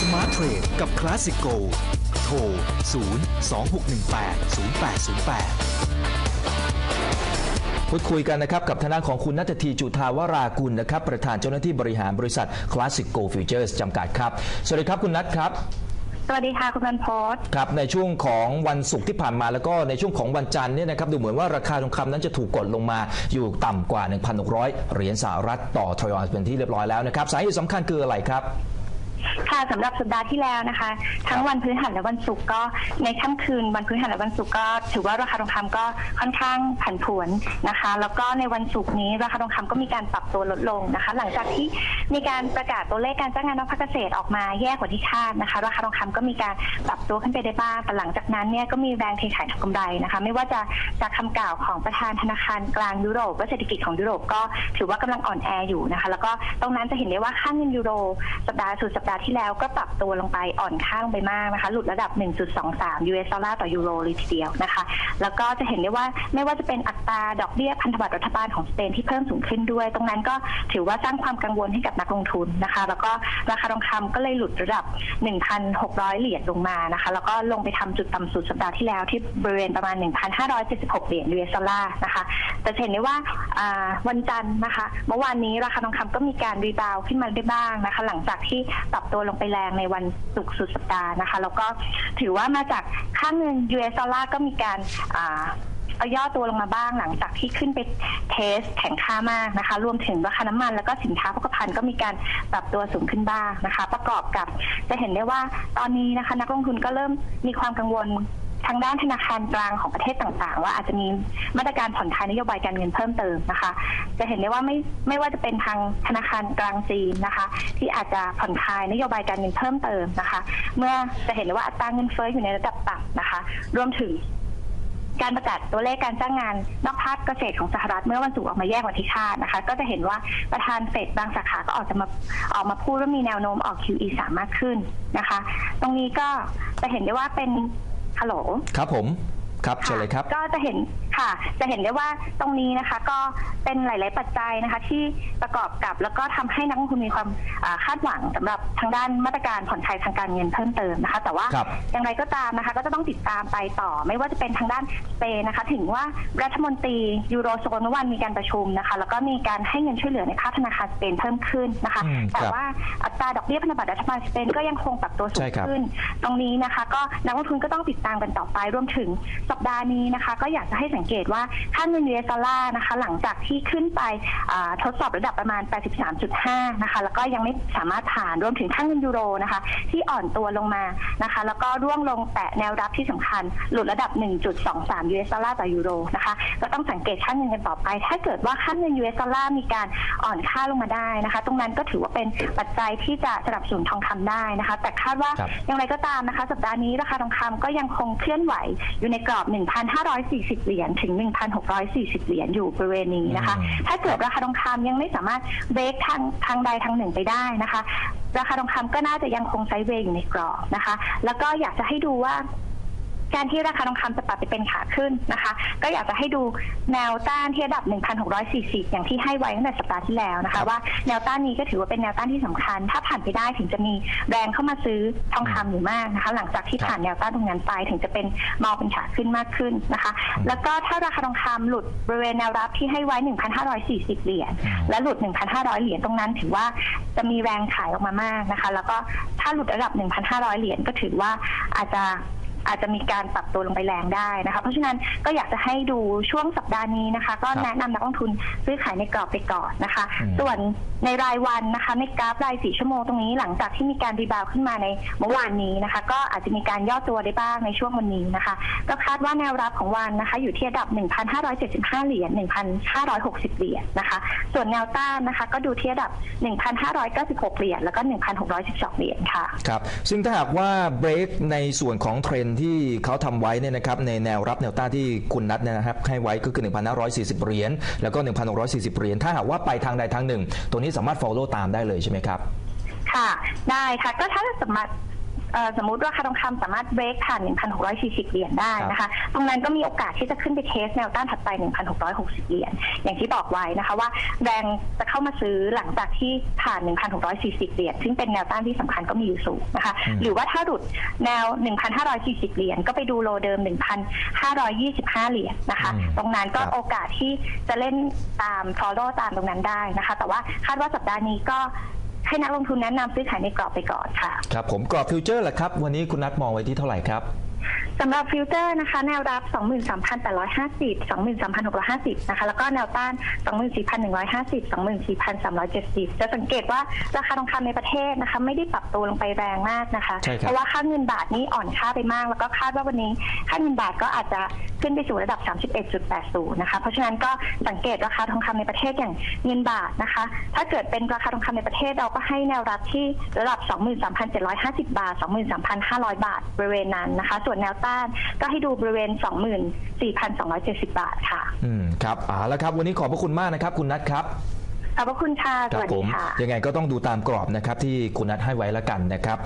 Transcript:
Smart Trade กับ Classic Go โทร 0 2 6 1 8 0 8 0 8พูดคุยกันนะครับกับทางด้านของคุณนัททีจุธาวรากุลนะครับประธานเจ้าหน้าที่บริหารบริษัท Classic Go Futures จำกัดครับ สวัสดีครับคุณนัทครับ สวัสดีค่ะคุณบรรพศครับในช่วงของวันศุกร์ที่ผ่านมาแล้วก็ในช่วงของวันจันทร์เนี่ยนะครับดูเหมือนว่าราคาทองคำนั้นจะถูกกดลงมาอยู่ต่ำกว่า 1,600 เหรียญสหรัฐต่อทรอยออนซ์เป็นที่เรียบร้อยแล้วนะครับสาเหตุสำคัญคืออะไรครับ ค่ะสำหรับสัปดาห์ที่แล้วนะคะ ทั้งวันพฤหัสและวันศุกร์ก็ในค่ำคืนวันพฤหัสและวันศุกร์ก็ ถือว่าราคาทองคำก็ค่อนข้างผันผวนนะคะ แล้วก็ในวันศุกร์นี้ราคาทองคำก็มีการปรับตัวลดลงนะคะ หลังจากที่มีการประกาศตัวเลขการจ้างงานนอกภาคเกษตรออกมาแย่กว่าที่คาดนะคะ ราคาทองคำก็มีการปรับตัวขึ้นไปได้บ้างแต่หลังจากนั้นเนี่ยก็มีแรงเทขายทำกำไรนะคะ ไม่ว่าจะจากคำกล่าวของประธานธนาคารกลางยุโรปว่าเศรษฐกิจของยุโรปก็ถือว่ากำลังอ่อนแออยู่นะคะ แล้วก็ตรงนั้นจะเห็นได้ว่าค่าเงินยูโรสัปดาห์สุดสัปดาห์ที่แล้วก็ปรับตัวลงไปอ่อนค่าลงไปมากนะคะ หลุดระดับ 1.23 US ดอลลาร์ต่อยูโรเลยทีเดียวนะคะ แล้วก็จะเห็นได้ว่าไม่ว่าจะเป็นอัตราดอกเบี้ยพันธบัตรรัฐบาลของสเปนที่เพิ่มสูงขึ้นด้วย ตรงนั้นก็ถือว่าสร้างความกังวลให้กับนักลงทุนนะคะ แล้วก็ราคาทองคำก็เลยหลุดระดับ 1,600 เหรียญลงมานะคะ แล้วก็ลงไปทำจุดต่ำสุดสัปดาห์ที่แล้วที่บริเวณประมาณ 1,576 เหรียญ US ดอลลาร์นะคะ แต่เห็นได้ว่าวันจันทร์นะคะ เมื่อวานนี้ราคาทองคำก็มีการรีบาวขึ้นมาได้บ้างนะคะ หลังจากที่ปรับตัวลงไปแรงในวันศุกร์สุดสัปดาห์นะคะ แล้วก็ถือว่ามาจากค่าเงิน US ดอลลาร์ก็มีการอ่าเอาย่อตัวลงมาบ้างหลังจากที่ขึ้นไปเทสแข็งค่ามากนะคะ รวมถึงราคาน้ำมันแล้วก็สินค้าโภคภัณฑ์ก็มีการปรับตัวสูงขึ้นบ้างนะคะ ประกอบกับจะเห็นได้ว่าตอนนี้นะคะ นักลงทุนก็เริ่มมีความกังวล ทางด้านธนาคารกลางของประเทศต่างๆ ว่าอาจจะมีมาตรการผ่อนคลายนโยบายการเงินเพิ่มเติมนะคะ จะเห็นได้ว่าไม่ไม่ว่าจะเป็นทางธนาคารกลางจีนนะคะ ที่อาจจะผ่อนคลายนโยบายการเงินเพิ่มเติมนะคะ เมื่อจะเห็นได้ว่าอัตราเงินเฟ้ออยู่ในระดับต่ำนะคะ รวมถึงการประกาศตัวเลขการจ้างงานนอกภาคเกษตรของสหรัฐเมื่อวันศุกร์ออกมาแยกว่าที่คาดนะคะ ก็จะเห็นว่าประธานเฟดบางสาขาก็ออกจะมาออกมาพูดว่ามีแนวโน้มออก QE สามมากขึ้นนะคะ ตรงนี้ก็จะเห็นได้ว่าเป็น ฮัลโหล ครับผม ครับเชิญเลยครับ ก็จะเห็น ค่ะ จะเห็นได้ว่าตรงนี้นะคะ ก็เป็นหลาย ๆ ปัจจัยนะคะ ที่ประกอบกับแล้วก็ทำให้นักลงทุนมีความอ่าคาดหวังสำหรับทางด้านมาตรการผ่อนคลายทางการเงินเพิ่มเติมนะคะ แต่ว่าครับ อย่างไรก็ตามนะคะ ก็จะต้องติดตามไปต่อ ไม่ว่าจะเป็นทางด้านสเปนนะคะ ถึงว่ารัฐมนตรียูโรโซนเมื่อวานมีการประชุมนะคะ แล้วก็มีการให้เงินช่วยเหลือในภาคธนาคารสเปนเพิ่มขึ้นนะคะ อืมแต่ครับว่าอัตราดอกเบี้ยพันธบัตรรัฐบาลสเปนก็ยังคงปรับตัวสูใช่งครับ ขึ้น ตรงนี้นะคะ ก็นักลงทุนก็ต้องติดตามกันต่อไปรวมถึงสัปดาห์นี้นะคะ ก็อยากจะให้สังเกตว่าค่าเงิน US ดอลลาร์นะคะ หลังจากที่ขึ้นไปอ่าทดสอบระดับประมาณ 83.5 นะคะ แล้วก็ยังไม่สามารถผ่านรวมถึงค่าเงินยูโรนะคะ ที่อ่อนตัวลงมานะคะ แล้วก็ร่วงลงแตะแนวรับที่สำคัญ หลุดระดับ 1.23 US ดอลลาร์ต่อยูโรนะคะ ก็ต้องสังเกตค่าเงินกันต่อไป ถ้าเกิดว่าค่าเงิน US ดอลลาร์มีการอ่อนค่าลงมาได้นะคะ ตรงนั้นก็ถือว่าเป็นปัจจัยที่จะสนับสนุนทองคำได้นะคะ แต่คาดว่าครับอย่างไรก็ตามนะคะ สัปดาห์นี้ราคาทองคำก็ยังคงเคลื่อนไหวอยู่ในกรอบ 1,540 เหรียญถึง 1,640 เหรียญอยู่บริเวณนี้นะคะอืมถ้าเกิดราคาทองคำยังไม่สามารถเบรกทางทางใดทางหนึ่งไปได้นะคะ ราคาทองคำก็น่าจะยังคงไซด์เวย์อยู่ในกรอบนะคะ แล้วก็อยากจะให้ดูว่า การที่ราคาทองคำจะปรับไปเป็นขาขึ้นนะคะ ก็อยากจะให้ดูแนวต้านที่ระดับ 1,640 อย่างที่ให้ไว้ตั้งแต่สัปดาห์ที่แล้วนะครัคะ บ ว่าแนวต้านนี้ก็ถือว่าเป็นแนวต้านที่สำคัญ ถ้าผ่านไปได้ถึงจะมีแรงเข้ามาซื้อทองคำอยู่มากนะคะ หลังจากที่ครับผ่านแนวต้านตรงนั้นไปถึงจะเป็นมองเป็นขาขึ้นมากขึ้นนะคะอืมแล้วก็ถ้าราคาทองคำหลุดบริเวณแนวรับที่ให้ไว้ 1,540 เหรียญอืมและหลุด 1,500 เหรียญตรงนั้นถือว่าจะมีแรงขายออกมามากนะคะ แล้วก็ถ้าหลุดระดับ 1,500 เหรียญก็ถือว่าอาจจะ อาจจะมีการปรับตัวลงไปแรงได้นะคะเพราะฉะนั้นก็อยากจะให้ดูช่วงสัปดาห์นี้นะคะ ก็ครับแนะนำนักลงทุนซื้อขายในกรอบไปก่อนนะคะ อืม ส่วนในรายวันนะคะในกราฟรายสี่ชั่วโมงตรงนี้หลังจากที่มีการรีบาวด์ขึ้นมาในเมื่อวานนี้นะคะ ก็อาจจะมีการย่อตัวได้บ้างในช่วงวันนี้นะคะ ก็คาดว่าแนวรับของวันนะคะ อยู่ที่ระดับ 1,575 เหรียญ 1,560 เหรียญนะคะ ส่วนแนวต้านนะคะ ก็ดูที่ระดับ 1,596 เหรียญแล้วก็ 1,612 เหรียญค่ะ ครับ ซึ่งถ้าหากว่าเบรกในส่วนของเทรนด์ที่เขาทำไว้เนี่ยนะครับในแนวรับแนวต้านที่คุณนัดเนี่ยนะครับให้ไว้ก็คือ 1,540 เหรียญแล้วก็ 1,640 เหรียญถ้าหากว่าไปทางใดทางหนึ่ง ตัวนี้สามารถ follow ตามได้เลยใช่ไหมครับ ค่ะ ได้ค่ะ ก็ถ้าสามารถ สมมติราคาทองคำสามารถเบรกผ่าน 1,640 เหรียญได้นะคะ ตรงนั้นก็มีโอกาสที่จะขึ้นไปเทสแนวต้านถัดไป 1,660 เหรียญอย่างที่บอกไว้นะคะว่าแรงจะเข้ามาซื้อหลังจากที่ผ่าน 1,640 เหรียญซึ่งเป็นแนวต้านที่สำคัญก็มีอยู่สูงนะคะ หรือว่าถ้าหลุดแนว 1,540 เหรียญก็ไปดูโลเดิม 1,525 เหรียญนะคะอืมตรงนั้นก็ครับโอกาสที่จะเล่นตาม follow ตามตรงนั้นได้นะคะ แต่ว่าคาดว่าสัปดาห์นี้ก็ ให้นักลงทุนแนะนำซื้อขายในกรอบไปก่อนค่ะ ครับผมกรอบฟิวเจอร์ล่ะครับ วันนี้คุณนัทมองไว้ที่เท่าไหร่ครับ สำหรับฟิวเจอร์นะคะ แนวรับ 23,850 23,650 นะคะ แล้วก็แนวต้าน 24,150 24,370 จะสังเกตว่าราคาทองคำในประเทศนะคะ ไม่ได้ปรับตัวลงไปแรงมากนะคะ ใช่ครับ เพราะว่าค่าเงินบาทนี่อ่อนค่าไปมาก แล้วก็คาดว่าวันนี้ค่าเงินบาทก็อาจจะขึ้นไปสู่ระดับ 31.80 นะคะ เพราะฉะนั้นก็สังเกตราคาทองคำในประเทศอย่างเงินบาทนะคะ ถ้าเกิดเป็นราคาทองคำในประเทศเราก็ให้แนวรับที่ระดับ 23,750 บาท 23,500 บาทบริเวณนั้นนะคะ ส่วนแนวต้านก็ให้ดูบริเวณ 24,270 บาทค่ะ อืมครับเอาละครับ วันนี้ขอบพระคุณมากนะครับ คุณนัทครับ ขอบพระคุณค่ะสครัวัสผดีม ค่ะ ยังไงก็ต้องดูตามกรอบนะครับที่คุณนัทให้ไว้แล้วกันนะครับ